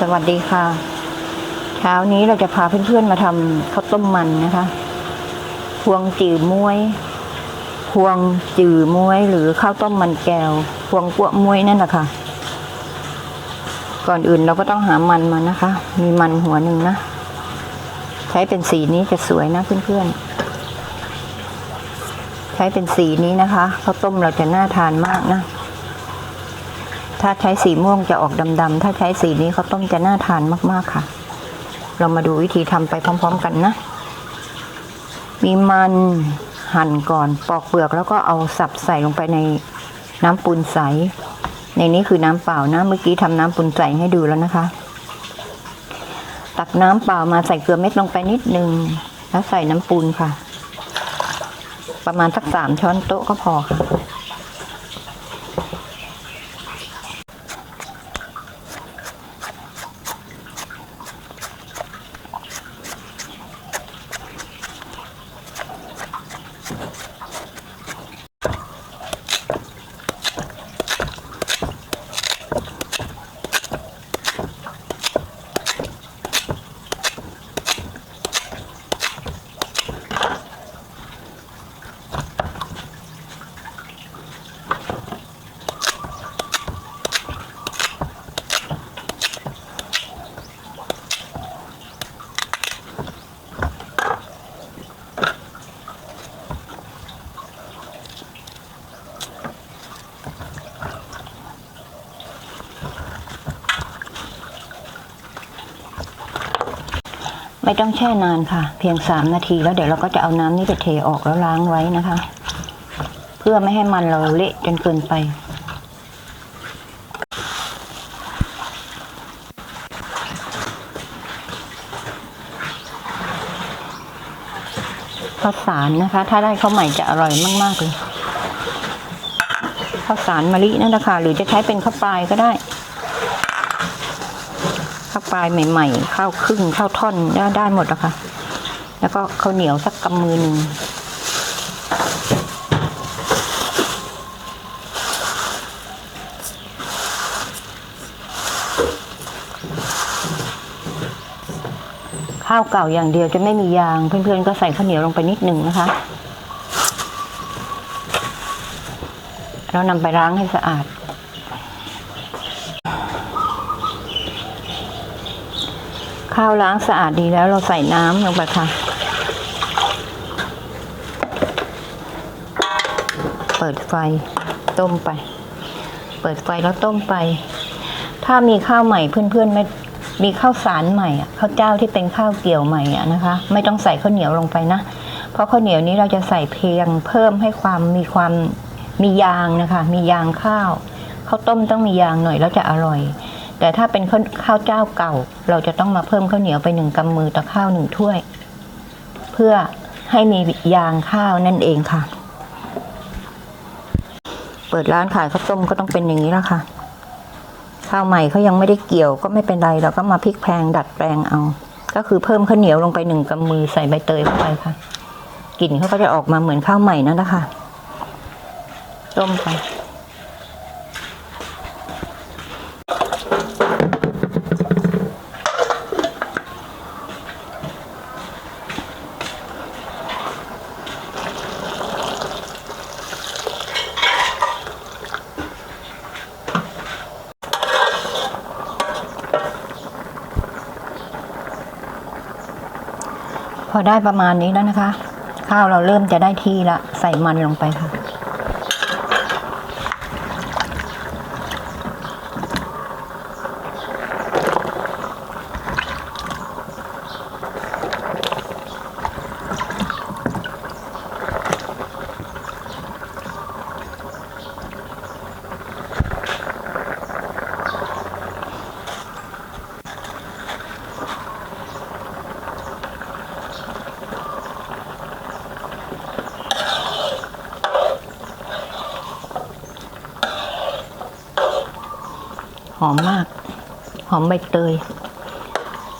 สวัสดีค่ะ เช้านี้เราจะพาเพื่อนๆมาทำข้าวต้มมันนะคะ พวงจือม้วย พวงจือม้วยหรือข้าวต้มมันแก้ว พวงกัวม้วยนั่นแหละค่ะ ก่อนอื่นเราก็ต้องหามันมานะคะ มีมันหัวหนึ่งนะ ใช้เป็นสีนี้จะสวยนะเพื่อนๆ ใช้เป็นสีนี้นะคะข้าวต้มเราจะน่าทานมากนะ ถ้าใช้สีม่วงจะออกดำๆ ถ้าใช้สีนี้ข้าวต้มจะน่าทานมากๆค่ะ เรามาดูวิธีทำไปพร้อม ๆ กันนะ มีมันหั่นก่อนปอกเปลือกแล้วก็เอาสับใส่ลงไปในน้ำปูนใส ในนี้คือน้ำเปล่านะเมื่อกี้ทำน้ำปูนใสให้ดูแล้วนะคะ ตักน้ำเปล่ามาใส่เกลือเม็ดลงไปนิดนึง แล้วใส่น้ำปูนค่ะ ประมาณสักสามช้อนโต๊ะก็พอค่ะ ไม่ต้องแช่นานค่ะ เพียงสามนาทีแล้วเดี๋ยวเราก็จะเอาน้ำนี่ไปเทออกแล้วล้างไว้นะคะ เพื่อไม่ให้มันเราเละจนเกินไป ข้าวสารนะคะ ถ้าได้ข้าวใหม่จะอร่อยมาก ๆ เลยข้าวสารมะลินั่นแหละค่ะหรือจะใช้เป็นข้าวปลายก็ได้ ปลายใหม่ๆ ข้าวครึ่งข้าวท่อนได้ได้หมดแล้วค่ะแล้วก็ข้าวเหนียวสักกำมือหนึ่งข้าวเก่าอย่างเดียวจะไม่มียาง เพื่อนๆก็ใส่ข้าวเหนียวลงไปนิดหนึ่งนะคะ แล้วนำไปล้างให้สะอาด ข้าวล้างสะอาดดีแล้วเราใส่น้ำลงไปค่ะ เปิดไฟต้มไป เปิดไฟแล้วต้มไป ถ้ามีข้าวใหม่เพื่อนๆไม่มีข้าวสารใหม่อะข้าวเจ้าที่เป็นข้าวเกี่ยวใหม่อะนะคะ ไม่ต้องใส่ข้าวเหนียวลงไปนะ เพราะข้าวเหนียวนี้เราจะใส่เพียงเพิ่มให้ความมีความมียางนะคะ มียางข้าวข้าวต้มต้องมียางหน่อยแล้วจะอร่อย แต่ถ้าเป็นข้าวข้าวเจ้าเก่า เราจะต้องมาเพิ่มข้าวเหนียวไปหนึ่งกำมือต่อข้าวหนึ่งถ้วย เพื่อให้มียางข้าวนั่นเองค่ะ เปิดร้านขายข้าวต้มก็ต้องเป็นอย่างนี้ละค่ะ ข้าวใหม่เขายังไม่ได้เกี่ยวก็ไม่เป็นไรเราก็มาพลิกแพลงดัดแปลงเอา ก็คือเพิ่มข้าวเหนียวลงไปหนึ่งกำมือใส่ใบเตยเข้าไปค่ะกลิ่นเขาก็จะออกมาเหมือนข้าวใหม่นั่นแหละค่ะต้มไป พอได้ประมาณนี้แล้วนะคะ ข้าวเราเริ่มจะได้ที่ละใส่มันลงไปค่ะ อมมาก หอมใบเตย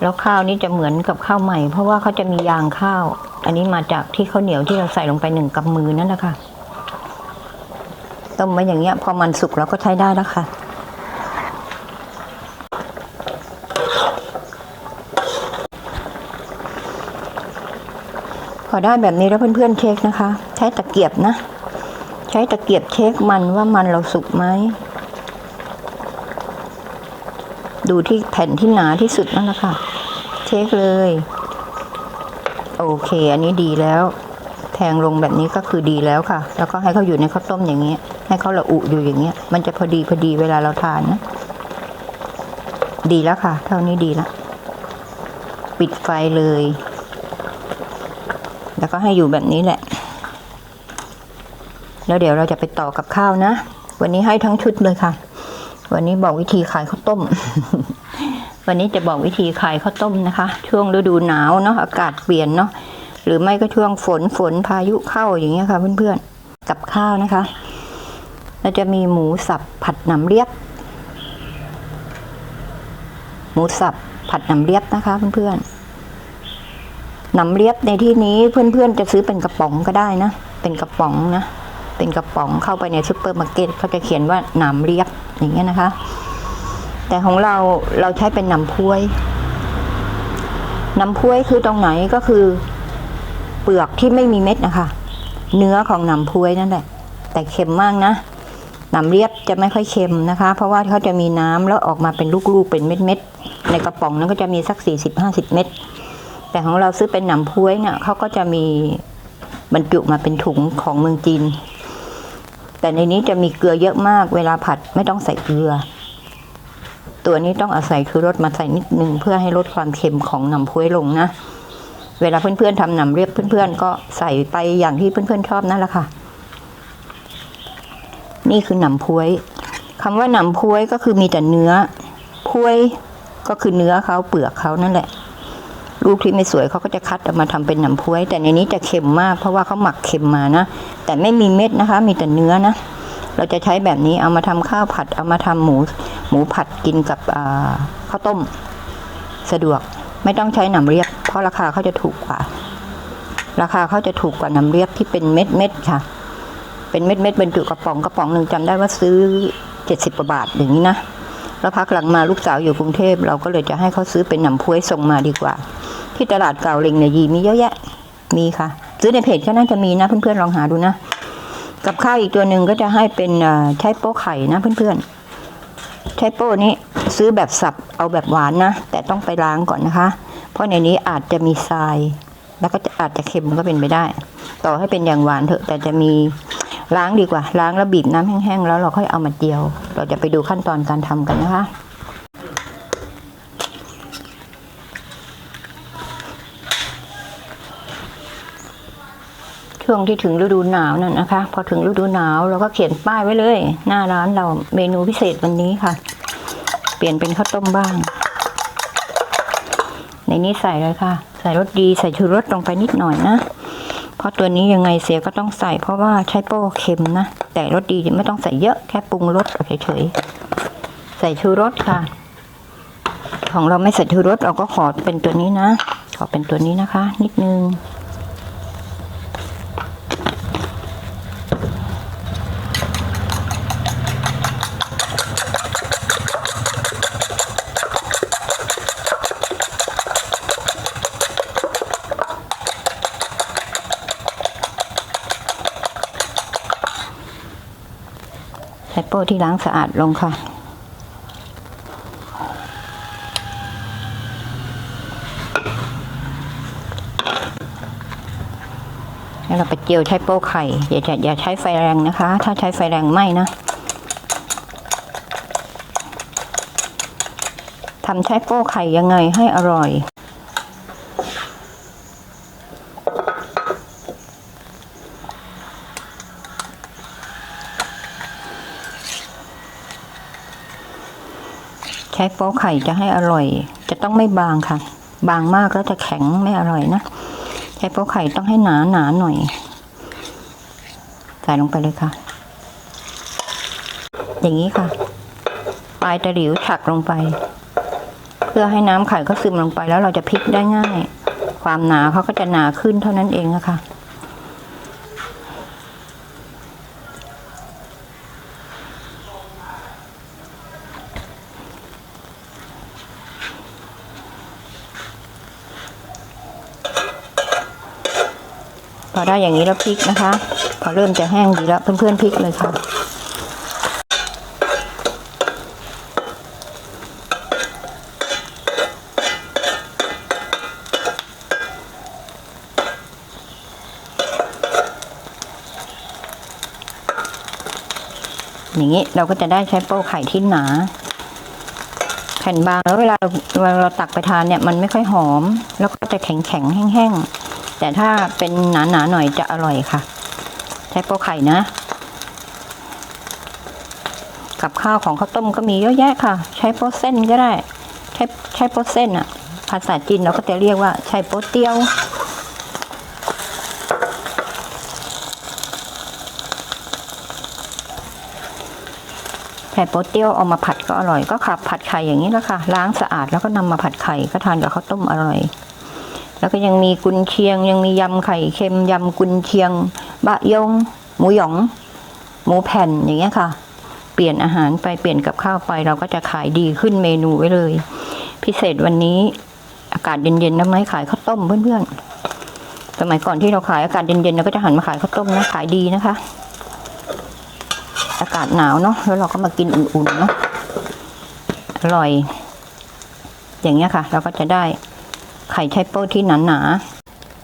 แล้วข้าวนี้จะเหมือนกับข้าวใหม่ เพราะว่าเขาจะมียางข้าว อันนี้มาจากที่ข้าวเหนียวที่เราใส่ลงไปหนึ่งกำมือนั่นแหละค่ะต้มไว้อย่างเงี้ย พอมันสุกแล้วก็ใช้ได้แล้วค่ะพอได้แบบนี้แล้วเพื่อนๆเช็คนะคะ ใช้ตะเกียบนะ ใช้ตะเกียบเช็คมันว่ามันเราสุกไหม ดูที่แผ่นที่หนาที่สุดนั่นแหละค่ะ เช็คเลย โอเค อันนี้ดีแล้ว แทงลงแบบนี้ก็คือดีแล้วค่ะ แล้วก็ให้เขาอยู่ในข้าวต้มอย่างเงี้ย ให้เขาละอุอยู่อย่างเงี้ย มันจะพอดีพอดีเวลาเราทานนะ ดีแล้วค่ะ เท่านี้ดีแล้วปิดไฟเลย แล้วก็ให้อยู่แบบนี้แหละ แล้วเดี๋ยวเราจะไปต่อกับข้าวนะ วันนี้ให้ทั้งชุดเลยค่ะ วันนี้บอกวิธีขายข้าวต้ม วันนี้จะบอกวิธีขายข้าวต้มนะคะ ช่วงฤดูหนาวเนาะอากาศเปลี่ยนเนาะหรือไม่ก็ช่วงฝนฝนพายุเข้าอย่างเงี้ยค่ะเพื่อนๆกับข้าวนะคะเราจะมีหมูสับผัดหนำเลียบ หมูสับผัดหนำเลียบนะคะเพื่อนๆหนำเลียบในที่นี้เพื่อนๆ จะซื้อเป็นกระป๋องก็ได้นะ เป็นกระป๋องนะ เป็นกระป๋องเข้าไปในซูเปอร์มาร์เก็ตเขาจะเขียนว่าหนำเลียบ อย่างเงี้ยนะคะ แต่ของเราเราใช้เป็นหนำพ้วยหนำพ้วยคือตรงไหนก็คือ เปลือกที่ไม่มีเม็ดนะคะ เนื้อของหนำพ้วยนั่นแหละ แต่เค็มมากนะหนำเลียบจะไม่ค่อยเค็มนะคะ เพราะว่าเขาจะมีน้ำแล้วออกมาเป็นลูกๆเป็นเม็ดๆในกระป๋องนั้นก็จะมีสักสี่สิบห้าสิบเม็ดแต่ของเราซื้อเป็นหนำพ้วยเนี่ยเขาก็จะมีบรรจุมาเป็นถุงของเมืองจีน แต่ในนี้จะมีเกลือเยอะมาก เวลาผัดไม่ต้องใส่เกลือ ตัวนี้ต้องอาศัยคือรสมาใส่นิดนึงเพื่อให้ลดความเค็มของหนำพ้วยลงนะ เวลาเพื่อนๆทำหนำเรียบเพื่อนๆ ก็ใส่ไปอย่างที่เพื่อนๆชอบนั่นแหละค่ะ นี่คือหนำพ้วยคำว่าหนำพ้วยก็คือมีแต่เนื้อพ้วยก็คือเนื้อเขาเปลือกเขานั่นแหละ ลูกที่ไม่สวยเขาก็จะคัดออกมาทำเป็นหนำพ้วย แต่ในนี้จะเค็มมากเพราะว่าเขาหมักเค็มมานะ แต่ไม่มีเม็ดนะคะ มีแต่เนื้อนะ เราจะใช้แบบนี้เอามาทำข้าวผัด เอามาทำหมูหมูผัดกินกับข้าวต้ม สะดวกไม่ต้องใช้หนำเรียบ เพราะราคาเขาจะถูกกว่า ราคาเขาจะถูกกว่าหนำเรียบที่เป็นเม็ดเม็ดค่ะ เป็นเม็ดเม็ดบรรจุกระป๋องกระป๋องหนึ่งจำได้ว่าซื้อเจ็ดสิบกว่าบาทอย่างนี้นะ แล้วพักหลังมาลูกสาวอยู่กรุงเทพเราก็เลยจะให้เขาซื้อเป็นหนำพ้วยส่งมาดีกว่า ที่ตลาดเก่าเล็งเนี่ยยีมีเยอะแยะ มีค่ะ ซื้อในเพจก็น่าจะมีนะเพื่อนๆลองหาดูนะ กับข้าวอีกตัวหนึ่งก็จะให้เป็นใช้โป๊ไข่นะเพื่อนๆใช้โป้นี้ซื้อแบบสับเอาแบบหวานนะ แต่ต้องไปล้างก่อนนะคะ เพราะในนี้อาจจะมีทราย แล้วก็จะอาจจะเค็มก็เป็นไปได้ ต่อให้เป็นอย่างหวานเถอะแต่จะมี ล้างดีกว่า ล้างแล้วบีบน้ำแห้งๆแล้วเราค่อยเอามาเจียว เราจะไปดูขั้นตอนการทำกันนะคะช่วงที่ถึงฤดูหนาวนั่นนะคะ พอถึงฤดูหนาวเราก็เขียนป้ายไว้เลย หน้าร้านเราเมนูพิเศษวันนี้ค่ะ เปลี่ยนเป็นข้าวต้มบ้าง ในนี้ใส่เลยค่ะ ใส่รสดีใส่ชูรสลงไปนิดหน่อยนะ ราะตัวนี้ยังไงเสียก็ต้องใส่ เพราะว่าใช้โป้เค็มนะ แต่รสดีไม่ต้องใส่เยอะแค่ปรุงรสเฉยๆ ใส่ชูรสค่ะ ของเราไม่ใส่ชูรสเราก็ขอเป็นตัวนี้นะ ขอเป็นตัวนี้นะคะ นิดนึง ที่ล้างสะอาดลงค่ะ แล้วเราไปเจียวใช้โป้ไข่อย่าอย่าอย่าใช้ไฟแรงนะคะ ถ้าใช้ไฟแรงไหม้นะทำใช้โป้ไข่ยังไงให้อร่อย ใช้โป๊ไข่จะให้อร่อย จะต้องไม่บางค่ะ บางมากแล้วจะแข็งไม่อร่อยนะ ใช้โป๊ไข่ต้องให้หนาหนาหน่อย ใส่ลงไปเลยค่ะ อย่างนี้ค่ะ ปลายตะหลิวฉักลงไป เพื่อให้น้ำไข่เขาซึมลงไปแล้วเราจะพลิกได้ง่าย ความหนาเขาก็จะหนาขึ้นเท่านั้นเองอะคะ พอได้อย่างนี้แล้วพลิกนะคะ พอเริ่มจะแห้งดีแล้วเพื่อนๆพลิกเลยค่ะอย่างนี้เราก็จะได้ใช้โป้ไข่ที่หนา แผ่นบางแล้วเวลาเราเวลาเราตักไปทานเนี่ย มันไม่ค่อยหอม แล้วก็จะแข็งแข็งแห้งๆ แต่ถ้าเป็นหนาๆหน่อยจะอร่อยค่ะ ใช้โป้ไข่นะ กับข้าวของข้าวต้มก็มีเยอะแยะค่ะ ใช้โป้เส้นก็ได้ ใช้ใช้โป้เส้นอะภาษาจีนเราก็จะเรียกว่าใช้โป้เตี้ยวไข่โป๊เตี้ยวเอามาผัดก็อร่อยก็ขับผัดไข่อย่างนี้แหละค่ะ ล้างสะอาดแล้วก็นำมาผัดไข่ก็ทานกับข้าวต้มอร่อย แล้วก็ยังมีกุนเชียง ยังมียำไข่เค็มยำกุนเชียง บะยง หมูหยอง หมูแผ่นอย่างเงี้ยค่ะ เปลี่ยนอาหารไปเปลี่ยนกับข้าวไป เราก็จะขายดีขึ้นเมนูไว้เลย พิเศษวันนี้อากาศเย็นๆนะไหมขายข้าวต้มเพื่อนๆ สมัยก่อนที่เราขายอากาศเย็นๆเราก็จะหันมาขายข้าวต้มนะขายดีนะคะ อากาศหนาวเนาะแล้วเราก็มากินอุ่นๆเนาะอร่อย อย่างเงี้ยค่ะ เราก็จะได้ ไข่ไชโป้ที่หนา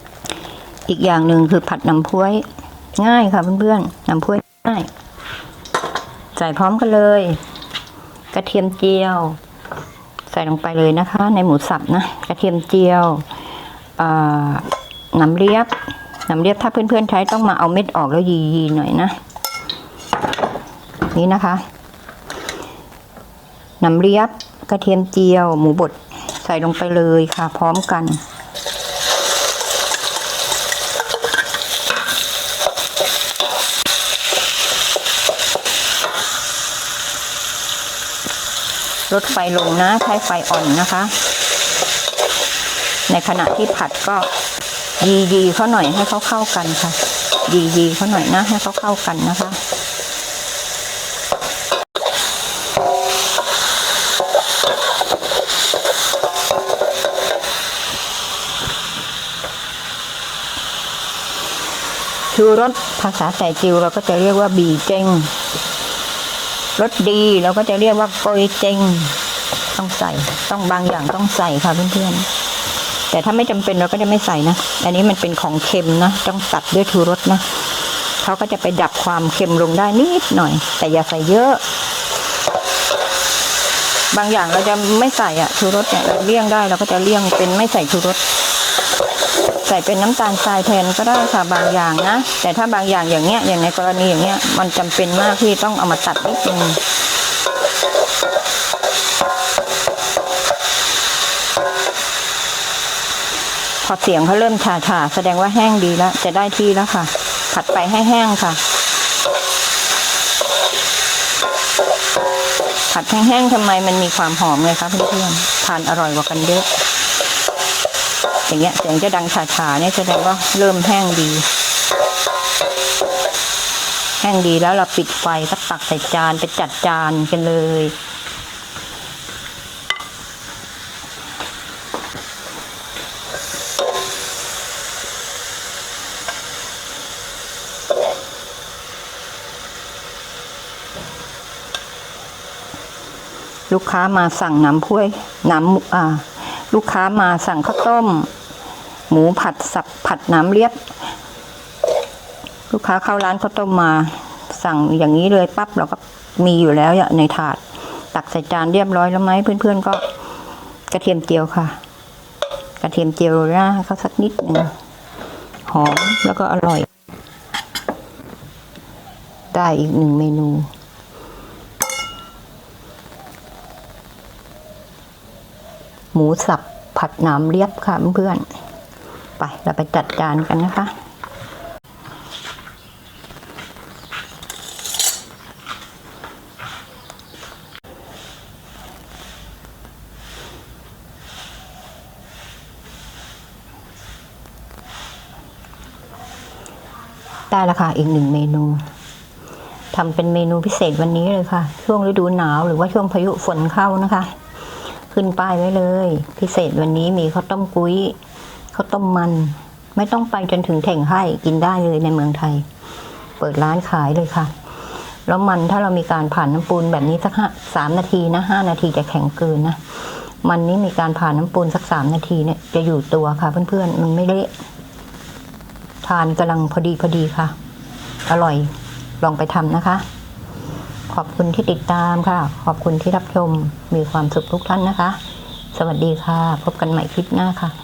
ๆอีกอย่างหนึ่งคือผัดน้ำพุ้ยง่ายค่ะเพื่อนๆน้ำพุ้ยง่ายใส่พร้อมกันเลย กระเทียมเจียว ใส่ลงไปเลยนะคะ ในหมูสับนะกระเทียมเจียวน้ำเลียบน้ำเลียบถ้าเพื่อนๆใช้ต้องมาเอาเม็ดออกแล้วยีๆหน่อยนะ นี่นะคะน้ำเลียบกระเทียมเจียว หมูบด ใส่ลงไปเลยค่ะ พร้อมกัน ลดไฟลงนะ ใช้ไฟอ่อนนะคะ ในขณะที่ผัดก็ยียีเขาหน่อยให้เขาเข้ากันค่ะ ยียีเขาหน่อยนะ ให้เขาเข้ากันนะคะ ชูรสภาษาแต่จิวเราก็จะเรียกว่าบีเจงรสดีเราก็จะเรียกว่าโกยเจงต้องใส่ต้องบางอย่างต้องใส่ค่ะเพื่อนๆแต่ถ้าไม่จำเป็นเราก็จะไม่ใส่นะอันนี้มันเป็นของเค็มนะต้องตัดด้วยชูรสนะเขาก็จะไปดับความเค็มลงได้นิดหน่อย แต่อย่าใส่เยอะ บางอย่างเราจะไม่ใส่อะชูรสเนี่ยเราเลี่ยงได้เราก็จะเลี่ยงเป็นไม่ใส่ชูรส ส่เป็นน้ำตาลทรายแทนก็ได้ค่ะบางอย่างนะ แต่ถ้าบางอย่างอย่างเงี้ยอย่างในกรณีอย่างเงี้ยมันจำเป็นมากที่ต้องเอามาตัดนิดนึงพอเสียงเขาเริ่มชาๆแสดงว่าแห้งดีแล้ว จะได้ที่แล้วค่ะ ผัดไปให้แห้งค่ะ ผัดแห้งๆทำไมมันมีความหอมเลยคะเพื่อนๆทานอร่อยกว่ากันเยอะ อย่างเงี้ยเสียงจะดังฉาๆเนี่ยแสดงว่าเริ่มแห้งดี แห้งดีแล้วเราปิดไฟก็ตักใส่จานไปจัดจานกันเลย ลูกค้ามาสั่งน้ำพุ้ยน้ำอ่าลูกค้ามาสั่งข้าวต้ม หมูผัดสับผัดน้ำเลียบ ลูกค้าเข้าร้านข้าวต้มมา สั่งอย่างนี้เลยปั๊บเราก็มีอยู่แล้วในถาด ตักใส่จานเรียบร้อยแล้วไหมเพื่อนๆก็กระเทียมเจียวค่ะ กระเทียมเจียวนะเขาสักนิดหนึ่งหอมแล้วก็อร่อย ได้อีกหนึ่งเมนูหมูสับผัดนามเรียบค่ะเพื่อนๆ ไปเราไปจัดจานกันนะคะได้แล้วค่ะอีกหนึ่งเมนูทำเป็นเมนูพิเศษวันนี้เลยค่ะ ช่วงฤดูหนาวหรือว่าช่วงพายุฝนเข้านะคะ ขึ้นป้ายไว้เลย พิเศษวันนี้มีข้าวต้มกุ้ย ข้าวต้มมัน ไม่ต้องไปจนถึงเถ่งไห้กินได้เลยในเมืองไทย เปิดร้านขายเลยค่ะ แล้วมันถ้าเรามีการผ่านน้ำปูนแบบนี้สักสามนาทีนะห้านาทีจะแข็งเกินนะมันนี้มีการผ่านน้ำปูนสักสามนาทีเนี่ยจะอยู่ตัวค่ะ เพื่อนๆมันไม่เละทานกำลังพอดีพอดีค่ะ อร่อยลองไปทำนะคะ ขอบคุณที่ติดตามค่ะ ขอบคุณที่รับชมมีความสุขทุกท่านนะคะ สวัสดีค่ะ พบกันใหม่คลิปหน้าค่ะ